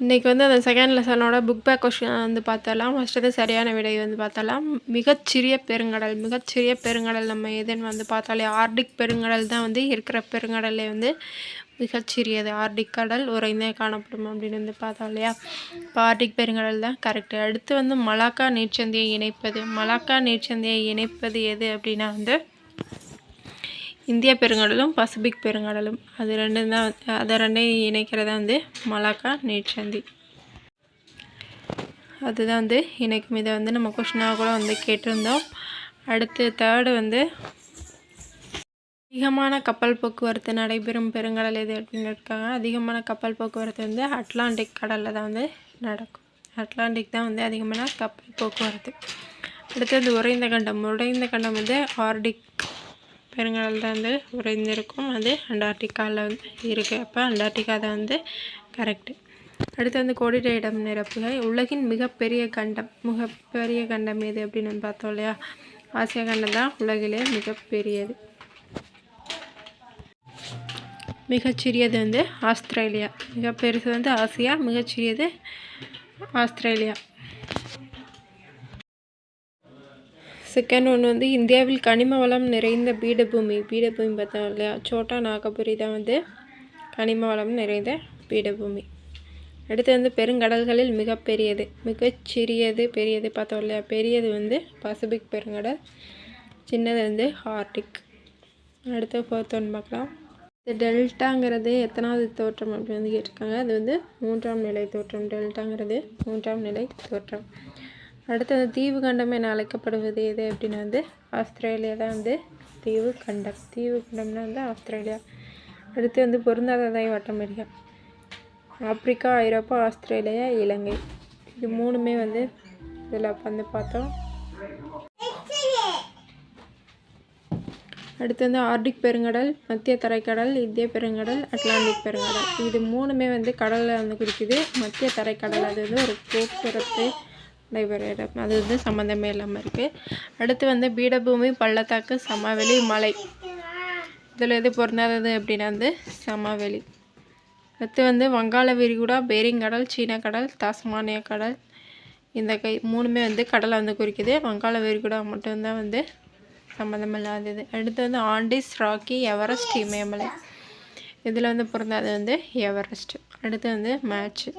இன்றைக்கி வந்து அந்த செகண்ட் லெசனோட புக் பேக் கொஷின் வந்து பார்த்தலாம் ஃபஸ்ட்டு சரியான விடை வந்து பார்த்தலாம் மிகச்சிறிய பெருங்கடல் மிகச்சிறிய பெருங்கடல் நம்ம எதுன்னு வந்து பார்த்தாலே ஆர்டிக் பெருங்கடல் தான் வந்து இருக்கிற பெருங்கடலே வந்து மிகச்சிறியது. ஆர்டிக் கடல் உறைந்தே காணப்படும் அப்படின்னு வந்து பார்த்தோம் இல்லையா? இப்போ ஆர்டிக் பெருங்கடல் தான் கரெக்டு அடுத்து வந்து மலாக்கா நீர்ச்சந்தியை இணைப்பது. மலாக்கா நீர்ச்சந்தியை இணைப்பது எது அப்படின்னா வந்து இந்திய பெருங்கடலும் பசிபிக் பெருங்கடலும். அது ரெண்டும் தான் அதை ரெண்டையும் இணைக்கிறதா வந்து மலாக்கா நீர்ச்சந்தி அதுதான் வந்து இணைக்கும். இதை வந்து நம்ம கொஷினாக கூட வந்து கேட்டிருந்தோம். அடுத்து தேர்டு வந்து அதிகமான கப்பல் போக்குவரத்து நடைபெறும் பெருங்கடல் எது அப்படின்னு இருக்காங்க அதிகமான கப்பல் போக்குவரத்து வந்து அட்லாண்டிக் கடலில் தான் வந்து நடக்கும். அட்லாண்டிக் தான் வந்து அதிகமான கப்பல் போக்குவரத்து. அடுத்து வந்து உறைந்த கண்டம். உறைந்த கண்டம் வந்து ஆர்டிக் பெருங்கடல் தான் வந்து உறைந்திருக்கும். அது அண்டார்டிகாவில் வந்து இருக்குது அப்போ அண்டார்டிகா தான் வந்து கரெக்டு அடுத்து வந்து கோடிட்ட இடம் நிரப்புக உலகின் மிகப்பெரிய கண்டம். மிகப்பெரிய கண்டம் எது அப்படின்னு வந்து பார்த்தோம் இல்லையா? ஆசியா கண்டம் தான் உலகிலே மிகப்பெரியது. மிகச்சிறியது வந்து ஆஸ்திரேலியா. மிக பெருசு வந்து ஆசியா மிகச்சிறியது ஆஸ்திரேலியா. செகண்ட் ஒன்று வந்து இந்தியாவில் கனிம வளம் நிறைந்த பீடபூமி. பீடபூமி பார்த்தோம் இல்லையா? சோட்டா நாகபுரி தான் வந்து கனிம வளம் நிறைந்த பீடபூமி. அடுத்து வந்து பெருங்கடல்களில் மிகப்பெரியது. மிகச்சிறியது பெரியது பார்த்தோம் இல்லையா? பெரியது வந்து பசிபிக் பெருங்கடல் சின்னது வந்து ஆர்டிக் அடுத்து ஃபோர்த் ஒன் பார்க்கலாம். இந்த டெல்டாங்கிறது எத்தனாவது தோற்றம் அப்படின்னு வந்து கேட்டிருக்காங்க. அது வந்து மூன்றாம் நிலை தோற்றம். டெல்டாங்கிறது மூன்றாம் நிலை தோற்றம். அடுத்து வந்து தீவு கண்டம் என அழைக்கப்படுவது எது அப்படின்னா வந்து ஆஸ்திரேலியா தான் வந்து தீவு கண்டம். தீவு கண்டம்னா வந்து ஆஸ்திரேலியா. அடுத்து வந்து பொருந்தாததாய் வட்டமறியா ஆப்பிரிக்கா ஐரோப்பா ஆஸ்திரேலியா இலங்கை. இது மூணுமே வந்து இதில் வந்து பார்த்தோம். அடுத்து வந்து ஆர்டிக் பெருங்கடல் மத்திய தரைக்கடல் இந்திய பெருங்கடல் அட்லாண்டிக் பெருங்கடல். இது மூணுமே வந்து கடலில் வந்து குறிக்குது மத்திய தரைக்கடல் அது வந்து ஒரு போக்குவரத்து நடைபெற இடம் அது வந்து சம்மந்தமே இல்லாமல் இருக்குது அடுத்து வந்து பீடபூமி பள்ளத்தாக்கு சமவெளி மலை. இதில் எது பொருந்தாதது அப்படின்னா வந்து சமவெளி. அடுத்து வந்து வங்காள விரிகுடா பேரிங் கடல் சீன கடல் தாஸ்மானிய கடல். இந்த கை மூணுமே வந்து கடலை வந்து குறிக்குது. வங்காள விரிகுடா மட்டும்தான் வந்து சம்மந்தமில்லாதது அடுத்து வந்து ஆண்டிஸ் ராக்கி எவரெஸ்ட் இமயமலை. இதில் வந்து பிறந்தது வந்து எவரெஸ்ட். அடுத்து வந்து மேட்ச்சு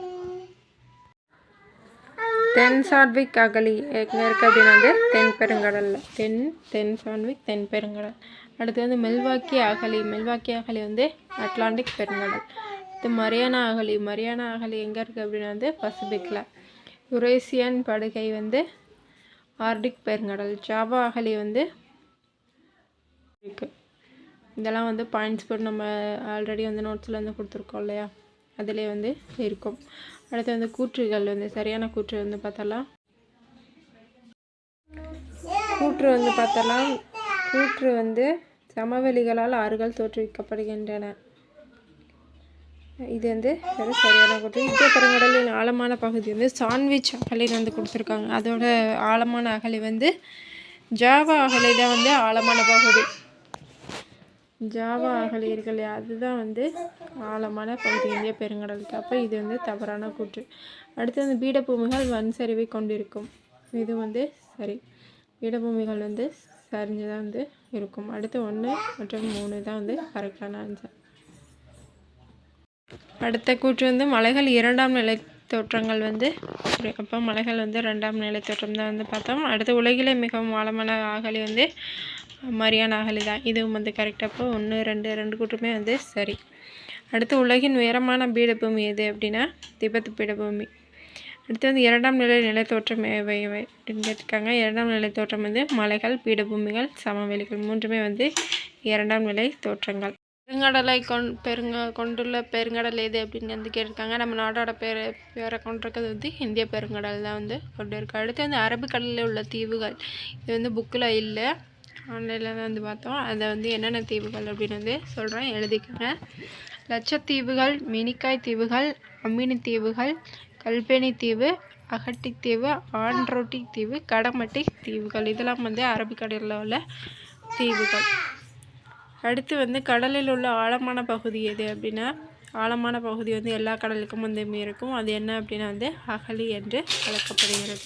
தென் சாட்விக் அகலி எங்கே இருக்குது அப்படின்னா வந்து தென் பெருங்கடலில் தென் தென் சாட்விக் தென் பெருங்கடல். அடுத்து வந்து மெல்வாக்கி அகலி. மெல்வாக்கி அகலி வந்து அட்லாண்டிக் பெருங்கடல். அடுத்து மரியானா அகலி. மரியானா அகலி எங்கே இருக்குது அப்படின்னா வந்து பசிபிக்கில் யுரேசியன் படுகை வந்து ஆர்டிக் பெருங்கடல். ஜாவா அகலி வந்து இருக்குது இதெல்லாம் வந்து பாயிண்ட்ஸ் போட்டு நம்ம ஆல்ரெடி வந்து நோட்ஸில் வந்து கொடுத்துருக்கோம் இல்லையா? அதிலே வந்து இருக்கும். அடுத்து வந்து கூற்றுகள் வந்து சரியான கூற்று வந்து பார்த்தலாம் கூற்று வந்து பார்த்தலாம் கூற்று வந்து சமவெளிகளால் ஆறுகள் தோற்றுவிக்கப்படுகின்றன. இது வந்து ஒரு சரியான கூற்று. இந்திய பெருங்கடலின் ஆழமான பகுதி வந்து சாண்ட்விச் அகலை வந்து கொடுத்துருக்காங்க. அதோட ஆழமான அகலை வந்து ஜாவா அகலை தான் வந்து ஆழமான பகுதி. ஜாவா அகழி அதுதான் வந்து ஆழமான பகுதி இந்திய பெருங்கடலுக்கு. அப்போ இது வந்து தவறான கூற்று. அடுத்து வந்து பீடபூமிகள் வன் சரிவை கொண்டிருக்கும். இது வந்து சரி. பீடபூமிகள் வந்து சரிஞ்சு தான் வந்து இருக்கும். அடுத்து ஒன்று மற்றும் மூணு தான் வந்து கரெக்டான ஆன்சர் அடுத்த கூற்று வந்து மலைகள் இரண்டாம் நிலை தோற்றங்கள் வந்து அப்போ மலைகள் வந்து ரெண்டாம் நிலை தோற்றம் தான் வந்து பார்த்தோம். அடுத்து உலகிலே மிகவும் ஆழமான ஆகலி வந்து மரியான் அகலி தான் இதுவும் வந்து கரெக்டாக அப்போ ஒன்று ரெண்டு ரெண்டு கூட்டமே வந்து சரி. அடுத்து உலகின் உயரமான பீடபூமி எது அப்படின்னா திபெத் பீடபூமி. அடுத்து வந்து இரண்டாம் நிலை நிலத்தோற்றம் எவை எவை அப்படின்னு கேட்டிருக்காங்க. இரண்டாம் நிலை தோற்றம் வந்து மலைகள் பீடபூமிகள் சமவெளிகள். மூன்றுமே வந்து இரண்டாம் நிலை தோற்றங்கள். பெருங்கடலை கொண் பெருங்க கொண்டுள்ள பெருங்கடல் எது அப்படின்னு வந்து கேட்டிருக்காங்க. நம்ம நாடோட பேர் பேரை கொண்டிருக்கிறது வந்து இந்திய பெருங்கடல் தான் வந்து கொண்டு இருக்குது அடுத்து வந்து அரபிக்கடலில் உள்ள தீவுகள். இது வந்து புக்கில் இல்லை. ஆன்லைனில் தான் வந்து பார்த்தோம். அதை வந்து என்னென்ன தீவுகள் அப்படின்னு வந்து சொல்கிறேன் எழுதிக்கோங்க. லட்சத்தீவுகள் மினிக்காய் தீவுகள் அம்மினி தீவுகள் கல்பேனி தீவு அகட்டி தீவு ஆண்ட்ரோட்டி தீவு கடமட்டி தீவுகள். இதெல்லாம் வந்து அரபிக்கடலில் உள்ள தீவுகள். அடுத்து வந்து கடலில் உள்ள ஆழமான பகுதி எது அப்படின்னா ஆழமான பகுதி வந்து எல்லா கடலுக்கும் வந்து இருக்கும். அது என்ன அப்படின்னா வந்து அகலி என்று அழைக்கப்படுகிறது.